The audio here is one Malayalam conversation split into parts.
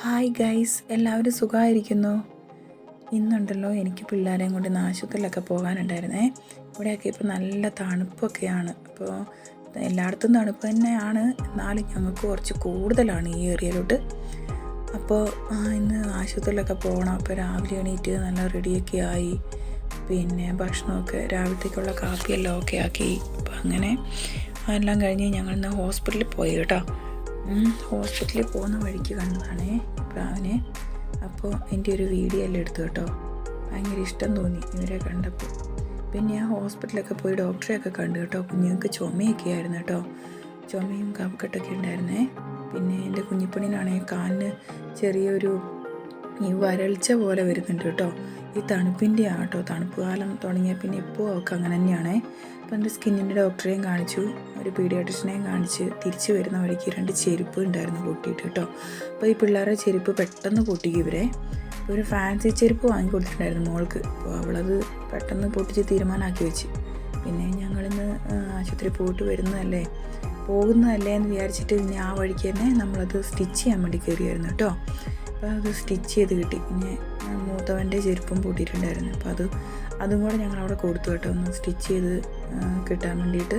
ഹായ് ഗൈസ് എല്ലാവരും സുഖമായിരിക്കുന്നു. ഇന്നുണ്ടല്ലോ എനിക്ക് പിള്ളേരെയും കൊണ്ട് ഇന്ന് ആശുപത്രിയിലൊക്കെ പോകാനുണ്ടായിരുന്നേ. ഇവിടെയൊക്കെ ഇപ്പോൾ നല്ല തണുപ്പൊക്കെയാണ്. അപ്പോൾ എല്ലായിടത്തും തണുപ്പ് തന്നെയാണ്. എന്നാലും ഞങ്ങൾക്ക് കുറച്ച് കൂടുതലാണ് ഈ ഏരിയയിലോട്ട്. അപ്പോൾ ഇന്ന് ആശുപത്രിയിലൊക്കെ പോകണം. അപ്പോൾ രാവിലെ എണീറ്റ് നല്ല റെഡിയൊക്കെ ആയി. പിന്നെ ഭക്ഷണമൊക്കെ രാവിലത്തേക്കുള്ള കാപ്പിയെല്ലാം ഒക്കെ ആക്കി. അപ്പോൾ അങ്ങനെ എല്ലാം കഴിഞ്ഞ് ഞങ്ങൾ ഇന്ന് ഹോസ്പിറ്റലിൽ പോയി കേട്ടോ. ഹോസ്പിറ്റലിൽ പോകുന്ന വഴിക്ക് കണ്ടതാണേ പ്രാവിനെ. അപ്പോൾ എന്റെ ഒരു വീഡിയോ എല്ലാം എടുത്തു കേട്ടോ. ഭയങ്കര ഇഷ്ടം തോന്നി ഇവരെ കണ്ടപ്പോൾ. പിന്നെ ഞാൻ ഹോസ്പിറ്റലൊക്കെ പോയി ഡോക്ടറെയൊക്കെ കണ്ടു കേട്ടോ. കുഞ്ഞുങ്ങൾക്ക് ചുമയൊക്കെ ആയിരുന്നു കേട്ടോ. ചുമയും കഫക്കെട്ടൊക്കെ ഉണ്ടായിരുന്നേ. പിന്നെ എന്റെ കുഞ്ഞിപ്പണിനാണെങ്കിൽ കാലിന് ചെറിയൊരു ഈ വരൾച്ച പോലെ വരുന്നുണ്ട് കേട്ടോ. ഈ തണുപ്പിന്റെ ആട്ടോ തണുപ്പ് കാലം തുടങ്ങിയ പിന്നെ ഇപ്പോൾ അവൾക്ക് അങ്ങനെ തന്നെയാണേ. അപ്പം എന്റെ സ്കിന്നിന്റെ ഡോക്ടറെയും കാണിച്ചു ഒരു പീഡിയാട്രിഷനെയും കാണിച്ച് തിരിച്ച് വരുന്ന വഴിക്ക് രണ്ട് ചെരുപ്പ് ഉണ്ടായിരുന്നു പൊട്ടിയിട്ട് കേട്ടോ. അപ്പോൾ ഈ പിള്ളേരുടെ ചെരുപ്പ് പെട്ടെന്ന് പൊട്ടിക്കും ഇവരെ. ഒരു ഫാൻസി ചെരുപ്പ് വാങ്ങി കൊടുത്തിട്ടുണ്ടായിരുന്നു മോൾക്ക്. അപ്പോൾ അവളത് പെട്ടെന്ന് പൊട്ടിച്ച് തീരുമാനമാക്കി വെച്ച്. പിന്നെ ഞങ്ങളിന്ന് ആശുപത്രി പോയിട്ട് വരുന്നതല്ലേ? പോകുന്നതല്ലേ എന്ന് വിചാരിച്ചിട്ട് ഇനി ആ വഴിക്ക് തന്നെ നമ്മളത് സ്റ്റിച്ച് ചെയ്യാൻ വേണ്ടി കയറിയായിരുന്നു കേട്ടോ. അപ്പോൾ അത് സ്റ്റിച്ച് ചെയ്ത് കിട്ടി. പിന്നെ മൂത്തവന്റെ ചെരുപ്പും പൂട്ടിയിട്ടുണ്ടായിരുന്നു. അപ്പോൾ അത് അതും കൂടെ ഞങ്ങൾ അവിടെ കൊടുത്തു കേട്ടോ. ഒന്ന് സ്റ്റിച്ച് ചെയ്ത് കിട്ടാൻ വേണ്ടിയിട്ട്.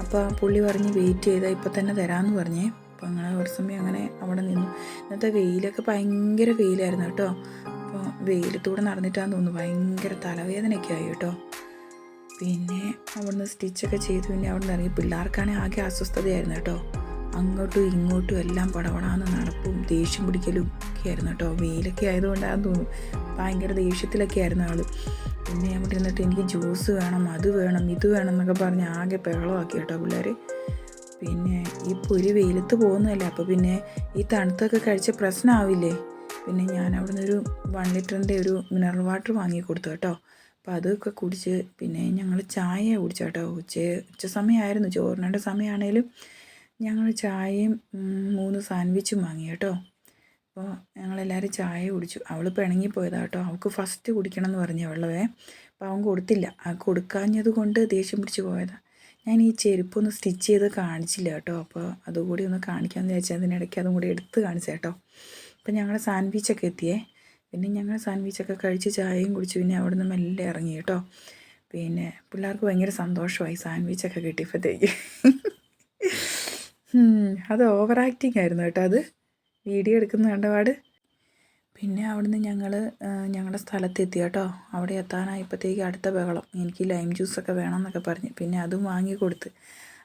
അപ്പോൾ പുള്ളി പറഞ്ഞ് വെയിറ്റ് ചെയ്താൽ ഇപ്പോൾ തന്നെ തരാമെന്ന് പറഞ്ഞേ. അപ്പോൾ അങ്ങനെ ഒരു സമയം അങ്ങനെ അവിടെ നിന്നു. ഇന്നത്തെ വെയിലൊക്കെ ഭയങ്കര വെയിലായിരുന്നു കേട്ടോ. അപ്പോൾ വെയിലത്തൂടെ നടന്നിട്ടാന്ന് തോന്നുന്നു ഭയങ്കര തലവേദനയൊക്കെ ആയി കേട്ടോ. പിന്നെ അവിടുന്ന് സ്റ്റിച്ചൊക്കെ ചെയ്തു. പിന്നെ അവിടെ നിന്ന് ഇറങ്ങി. പിള്ളേർക്കാണെങ്കിൽ ആകെ അസ്വസ്ഥതയായിരുന്നു കേട്ടോ. അങ്ങോട്ടും ഇങ്ങോട്ടും എല്ലാം പടപടാന്ന് നടപ്പും ദേഷ്യം പിടിക്കലും ഒക്കെ ആയിരുന്നു കേട്ടോ. വെയിലൊക്കെ ആയതുകൊണ്ടാണെന്ന് തോന്നുന്നു. ഭയങ്കര ദേഷ്യത്തിലൊക്കെ ആയിരുന്നു ആൾ. പിന്നെ അവിടെ ഇരുന്നിട്ട് എനിക്ക് ജ്യൂസ് വേണം അത് വേണം ഇത് വേണം എന്നൊക്കെ പറഞ്ഞ് ആകെ ബഹളമാക്കി കേട്ടോ പിള്ളേർ പിന്നെ ഈ പൊരി വെയിലത്ത് പോകുന്നതല്ലേ അപ്പോൾ പിന്നെ ഈ തണുത്തൊക്കെ കഴിച്ച പ്രശ്നമാവില്ലേ പിന്നെ ഞാൻ അവിടെ നിന്നൊരു വൺ ലിറ്ററിന്റെ ഒരു മിനറൽ വാട്ടർ വാങ്ങി കൊടുത്തു കേട്ടോ. അപ്പോൾ അതൊക്കെ കുടിച്ച് പിന്നെ ഞങ്ങൾ ചായ കുടിച്ചു കേട്ടോ. ഉച്ച ഉച്ച സമയമായിരുന്നു ചോറിനേണ്ട സമയമാണേലും ഞങ്ങൾ ചായയും മൂന്ന് സാൻഡ്വിച്ചും വാങ്ങി കേട്ടോ. അപ്പോൾ ഞങ്ങളെല്ലാവരും ചായ കുടിച്ചു. അവൾ പിണങ്ങി പോയതാ കേട്ടോ അവൾക്ക് ഫസ്റ്റ് കുടിക്കണം എന്ന് പറഞ്ഞു വെള്ളമേ അപ്പോൾ അവൻ കൊടുത്തില്ല. ആ കൊടുക്കാഞ്ഞത് കൊണ്ട് ദേഷ്യം പിടിച്ച് പോയതാണ് ഞാൻ ഈ ചെരുപ്പൊന്ന് സ്റ്റിച്ച് ചെയ്ത് കാണിച്ചില്ല കേട്ടോ. അപ്പോൾ അതുകൂടി ഒന്ന് കാണിക്കാമെന്ന് വിചാരിച്ചാൽ അതിനിടയ്ക്ക് അതും കൂടി എടുത്ത് കാണിച്ചു കേട്ടോ. അപ്പം ഞങ്ങൾ സാൻഡ്വിച്ചൊക്കെ എത്തിയേ. പിന്നെ ഞങ്ങൾ സാൻഡ്വിച്ചൊക്കെ കഴിച്ച് ചായയും കുടിച്ചു. പിന്നെ അവിടെ നിന്ന് മെല്ലെ ഇറങ്ങി കേട്ടോ. പിന്നെ പിള്ളേർക്ക് ഭയങ്കര സന്തോഷമായി സാൻഡ്വിച്ചൊക്കെ കിട്ടിയപ്പോഴത്തേക്ക്. അത് ഓവർ ആക്ടിങ് ആയിരുന്നു കേട്ടോ അത്. വീഡിയോ എടുക്കുന്ന കണ്ടപാട്. പിന്നെ അവിടുന്ന് ഞങ്ങൾ ഞങ്ങളുടെ സ്ഥലത്തെത്തി കേട്ടോ. അവിടെ എത്താനായപ്പോഴത്തേക്ക് അടുത്ത ബഹളം. എനിക്ക് ലൈം ജ്യൂസൊക്കെ വേണം എന്നൊക്കെ പറഞ്ഞ്. പിന്നെ അതും വാങ്ങി കൊടുത്ത്.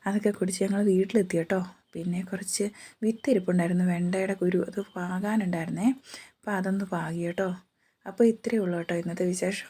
അതൊക്കെ കുടിച്ച് ഞങ്ങൾ വീട്ടിലെത്തി കേട്ടോ. പിന്നെ കുറച്ച് വിത്തിരിപ്പുണ്ടായിരുന്നു. വെണ്ടയുടെ കുരു. അത് പാകാനുണ്ടായിരുന്നേ അപ്പോൾ അതൊന്ന് പാകി കേട്ടോ. അപ്പോൾ ഇത്രയേ ഉള്ളൂ കേട്ടോ ഇന്നത്തെ വിശേഷം.